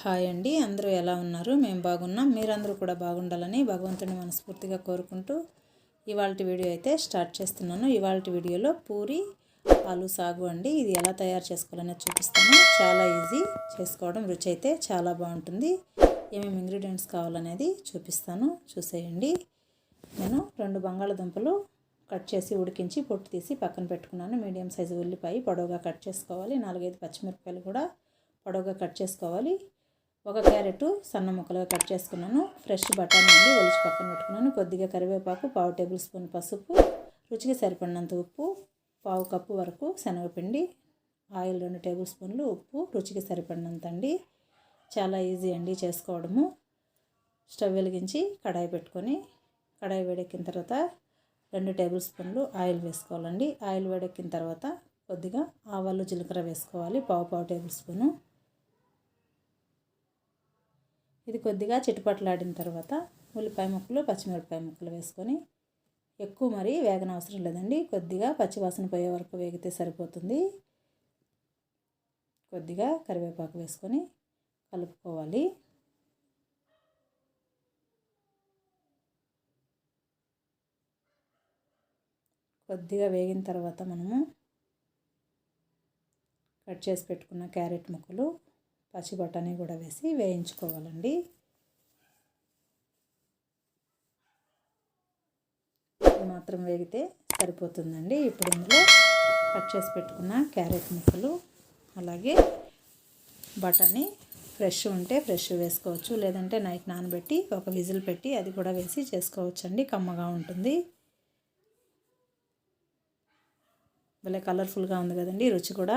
Hi అండి. అందరూ ఎలా ఉన్నారు? మేము బాగున్నాం. మీరందరూ కూడా బాగుండాలని భగవంతుని మనస్ఫూర్తిగా కోరుకుంటూ ఇవాళ వీడియో అయితే స్టార్ట్ చేస్తున్నాను. ఇవాళ వీడియోలో పూరి ఆలు సాగు అండి. ఇది ఎలా తయారు చేసుకోవాలనేది చూపిస్తాను. చాలా ఈజీ చేసుకోవడం రుచి అయితే చాలా బాగుంటుంది. ఏమేమి ఇంగ్రీడియంట్స్ కావాలనేది చూపిస్తాను. చూసేయండి. నేను రెండు బంగాళదుంపలు కట్ చేసి ఉడికించి పొట్టు తీసి పక్కన పెట్టుకున్నాను. మీడియం సైజు ఉల్లిపాయ పొడవుగా కట్ చేసుకోవాలి. నాలుగైదు పచ్చిమిరపకాయలు కూడా పొడవుగా కట్ చేసుకోవాలి. ఒక క్యారెట్ సన్న ముక్కలుగా కట్ చేసుకున్నాను. ఫ్రెష్ బఠానీ అండి ఒలిచి పక్కన పెట్టుకున్నాను. కొద్దిగా కరివేపాకు పావు టేబుల్ స్పూన్ పసుపు రుచికి సరిపడినంత ఉప్పు పావు కప్పు వరకు శనగపిండి ఆయిల్ రెండు టేబుల్ స్పూన్లు ఉప్పు రుచికి సరిపడినంత అండి. చాలా ఈజీ అండి చేసుకోవడము. స్టవ్ వెలిగించి కడాయి పెట్టుకొని కడాయి వేడెక్కిన తర్వాత రెండు టేబుల్ స్పూన్లు ఆయిల్ వేసుకోవాలండి. ఆయిల్ వేడెక్కిన తర్వాత కొద్దిగా ఆవాలు జీలకర్ర వేసుకోవాలి పావు పావు టేబుల్ స్పూను. ఇది కొద్దిగా చిటపట్లాడిన తర్వాత ఉల్లిపాయ ముక్కలు పచ్చిమిరపకాయ ముక్కలు వేసుకొని ఎక్కువ మరి వేగన అవసరం లేదండి. కొద్దిగా పచ్చివాసన పోయే వరకు వేగితే సరిపోతుంది. కొద్దిగా కరివేపాకు వేసుకొని కలుపుకోవాలి. కొద్దిగా వేగిన తర్వాత మనము కట్ చేసి పెట్టుకున్న క్యారెట్ ముక్కలు పచ్చి బఠానీ కూడా వేసి వేయించుకోవాలండి. మాత్రం వేగితే సరిపోతుందండి. ఇప్పుడు ఇందులో కట్ చేసి పెట్టుకున్న క్యారెట్ ముక్కలు అలాగే బఠానీ ఫ్రెష్ ఉంటే ఫ్రెష్ వేసుకోవచ్చు. లేదంటే నైట్ నానబెట్టి ఒక విజిల్ పెట్టి అది కూడా వేసి చేసుకోవచ్చండి. కమ్మగా ఉంటుంది. భలే కలర్ఫుల్గా ఉంది కదండి. రుచి కూడా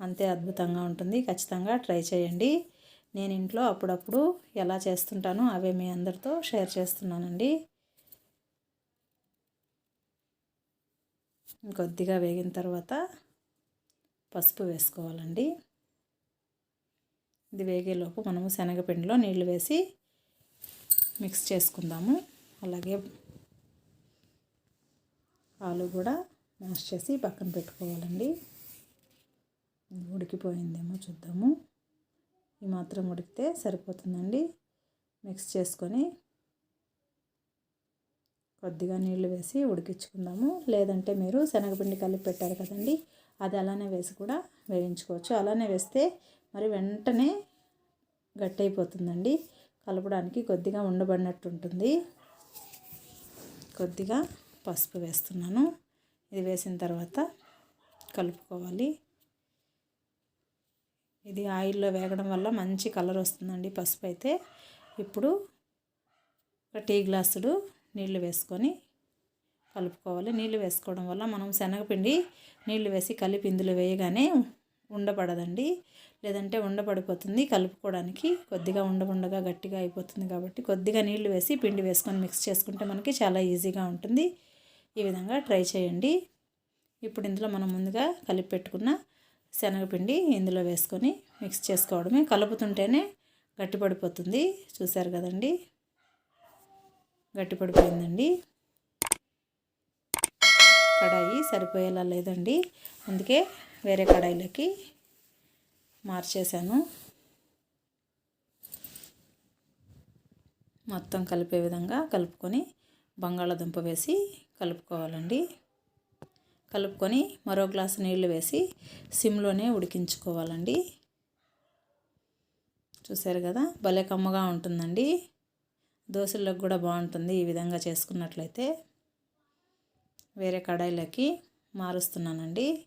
అంతే అద్భుతంగా ఉంటుంది. ఖచ్చితంగా ట్రై చేయండి. నేను ఇంట్లో అప్పుడప్పుడు ఎలా చేస్తుంటానో అవే మీ అందరితో షేర్ చేస్తున్నానండి. కొద్దిగా వేగిన తర్వాత పసుపు వేసుకోవాలండి. ఇది వేగేలోపు మనము శనగపిండిలో నీళ్ళు వేసి మిక్స్ చేసుకుందాము. అలాగే ఆలు కూడా మ్యాష్ చేసి పక్కన పెట్టుకోవాలండి. ఉడికిపోయిందేమో చూద్దాము. ఈ మాత్రం ఉడికితే సరిపోతుందండి. మిక్స్ చేసుకొని కొద్దిగా నీళ్ళు వేసి ఉడికించుకుందాము. లేదంటే మీరు శనగపిండి కలిపి పెట్టారు కదండి అది అలానే వేసి కూడా వేయించుకోవచ్చు. అలానే వేస్తే మరి వెంటనే గట్టి అయిపోతుందండి కలపడానికి కొద్దిగా ఉండబడినట్టు ఉంటుంది. కొద్దిగా పసుపు వేస్తున్నాను. ఇది వేసిన తర్వాత కలుపుకోవాలి. ఇది ఆయిల్లో వేగడం వల్ల మంచి కలర్ వస్తుందండి పసుపు అయితే. ఇప్పుడు ఒక టీ గ్లాసుడు నీళ్ళు వేసుకొని కలుపుకోవాలి. నీళ్ళు వేసుకోవడం వల్ల మనం శనగపిండి నీళ్ళు వేసి కలిపి ఇందులో వేయగానే ఉండపడదండి లేదంటే ఉండపడిపోతుంది కలుపుకోవడానికి. కొద్దిగా ఉండగా గట్టిగా అయిపోతుంది కాబట్టి కొద్దిగా నీళ్ళు వేసి పిండి వేసుకొని మిక్స్ చేసుకుంటే మనకి చాలా ఈజీగా ఉంటుంది. ఈ విధంగా ట్రై చేయండి. ఇప్పుడు ఇందులో మనం ముందుగా కలిపి పెట్టుకున్న శనగపిండి ఇందులో వేసుకొని మిక్స్ చేసుకోవడమే. కలుపుతుంటేనే గట్టిపడిపోతుంది. చూశారు కదండి? గట్టిపడిపోయిందండి. కడాయి సరిపోయేలా లేదండి. అందుకే వేరే కడాయిలోకి మార్చేశాను. మొత్తం కలిపే విధంగా కలుపుకొని బంగాళాదుంప వేసి కలుపుకోవాలండి. కలుపుకొని మరో గ్లాసు నీళ్ళు వేసి సిమ్లోనే ఉడికించుకోవాలండి. చూసారు కదా? భలే కమ్మగా ఉంటుందండి. దోశలకు కూడా బాగుంటుంది ఈ విధంగా చేసుకున్నట్లయితే. వేరే కడాయిలోకి మారుస్తున్నానండి.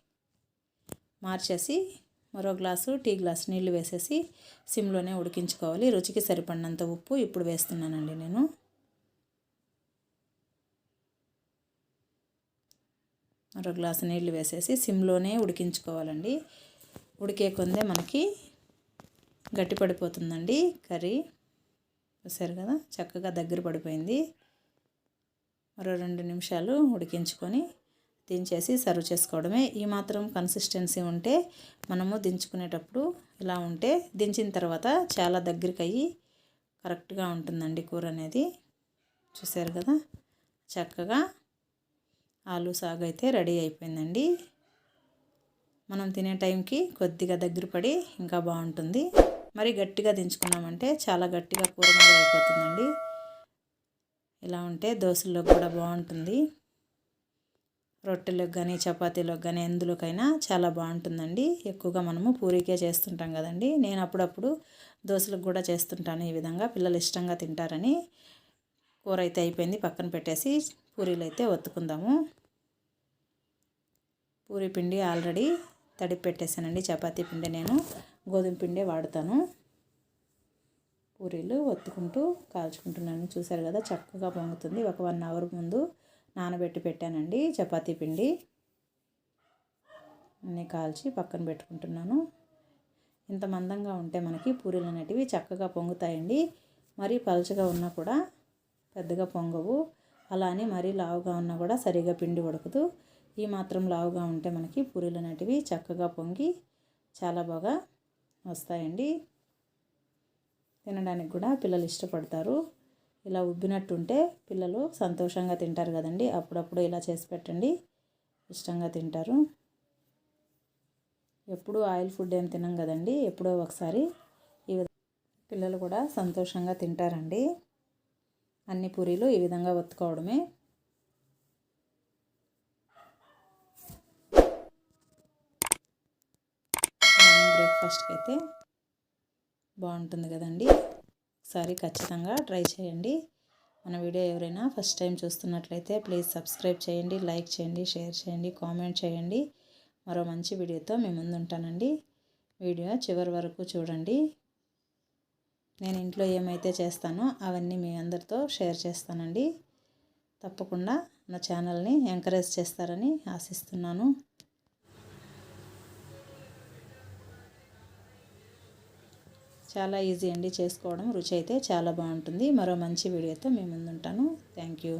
మార్చేసి మరో గ్లాసు టీ గ్లాస్ నీళ్ళు వేసేసి సిమ్లోనే ఉడికించుకోవాలి. రుచికి సరిపడినంత ఉప్పు ఇప్పుడు వేస్తున్నానండి నేను. మరో గ్లాసు నీళ్ళు వేసేసి సిమ్లోనే ఉడికించుకోవాలండి. ఉడికే కొందే మనకి గట్టి పడిపోతుందండి కర్రీ. చూసారు కదా? చక్కగా దగ్గర పడిపోయింది. మరో రెండు నిమిషాలు ఉడికించుకొని దించేసి సర్వ్ చేసుకోవడమే. ఈ మాత్రం కన్సిస్టెన్సీ ఉంటే మనము దించుకునేటప్పుడు ఇలా ఉంటే దించిన తర్వాత చాలా దగ్గరికి అయ్యి కరెక్ట్గా ఉంటుందండి కూర అనేది. చూసారు కదా? చక్కగా ఆలు సాగు అయితే రెడీ అయిపోయిందండి. మనం తినే టైంకి కొద్దిగా దగ్గర పడి ఇంకా బాగుంటుంది. మరి గట్టిగా దించుకున్నామంటే చాలా గట్టిగా కూర మీద అయిపోతుందండి. ఇలా ఉంటే దోశల్లో కూడా బాగుంటుంది. రొట్టెలకు కానీ చపాతీలకు కానీ ఎందులోకైనా చాలా బాగుంటుందండి. ఎక్కువగా మనము పూరికే చేస్తుంటాం కదండి. నేను అప్పుడప్పుడు దోశలకు కూడా చేస్తుంటాను ఈ విధంగా. పిల్లలు ఇష్టంగా తింటారని కూర అయితే అయిపోయింది. పక్కన పెట్టేసి పూరీలు అయితే ఒత్తుకుందాము. పూరి పిండి ఆల్రెడీ తడిపి పెట్టేశానండి చపాతీ పిండి నేను గోధుమ పిండే వాడతాను. పూరీలు ఒత్తుకుంటూ కాల్చుకుంటున్నాను. చూసారు కదా చక్కగా పొంగుతుంది. ఒక వన్ అవర్ ముందు నానబెట్టి పెట్టానండి చపాతీ పిండి. అన్నీ కాల్చి పక్కన పెట్టుకుంటున్నాను. ఇంత మందంగా ఉంటే మనకి పూరీలు అనేటివి చక్కగా పొంగుతాయండి. మరీ పలుచగా ఉన్నా కూడా పెద్దగా పొంగవు. అలా అని మరీ లావుగా ఉన్నా కూడా సరిగా పిండి ఉడకదు. ఈ మాత్రం లావుగా ఉంటే మనకి పూరీలు అనేటివి చక్కగా పొంగి చాలా బాగా వస్తాయండి. తినడానికి కూడా పిల్లలు ఇష్టపడతారు. ఇలా ఉబ్బినట్టుంటే పిల్లలు సంతోషంగా తింటారు కదండి. అప్పుడప్పుడు ఇలా చేసి పెట్టండి. ఇష్టంగా తింటారు. ఎప్పుడు ఆయిల్ ఫుడ్ ఏం తినం కదండి. ఎప్పుడో ఒకసారి ఈ పిల్లలు కూడా సంతోషంగా తింటారండి. అన్ని పూరీలు ఈ విధంగా ఒత్తుకోవడమే. బ్రేక్ఫాస్ట్కి అయితే బాగుంటుంది కదండి. ఒకసారి ఖచ్చితంగా ట్రై చేయండి. మన వీడియో ఎవరైనా ఫస్ట్ టైం చూస్తున్నట్లయితే ప్లీజ్ సబ్స్క్రైబ్ చేయండి లైక్ చేయండి షేర్ చేయండి కామెంట్ చేయండి. మరో మంచి వీడియోతో మేము ముందు ఉంటానండి వీడియో చివరి వరకు చూడండి. నేను ఇంట్లో ఏమైతే చేస్తానో అవన్నీ మీ అందరితో షేర్ చేస్తానండి. తప్పకుండా నా ఛానల్ని ఎంకరేజ్ చేస్తారని ఆశిస్తున్నాను. చాలా ఈజీ అండి చేసుకోవడం. రుచి అయితే చాలా బాగుంటుంది. మరో మంచి వీడియోతో మేము ముందుంటాను. Thank you.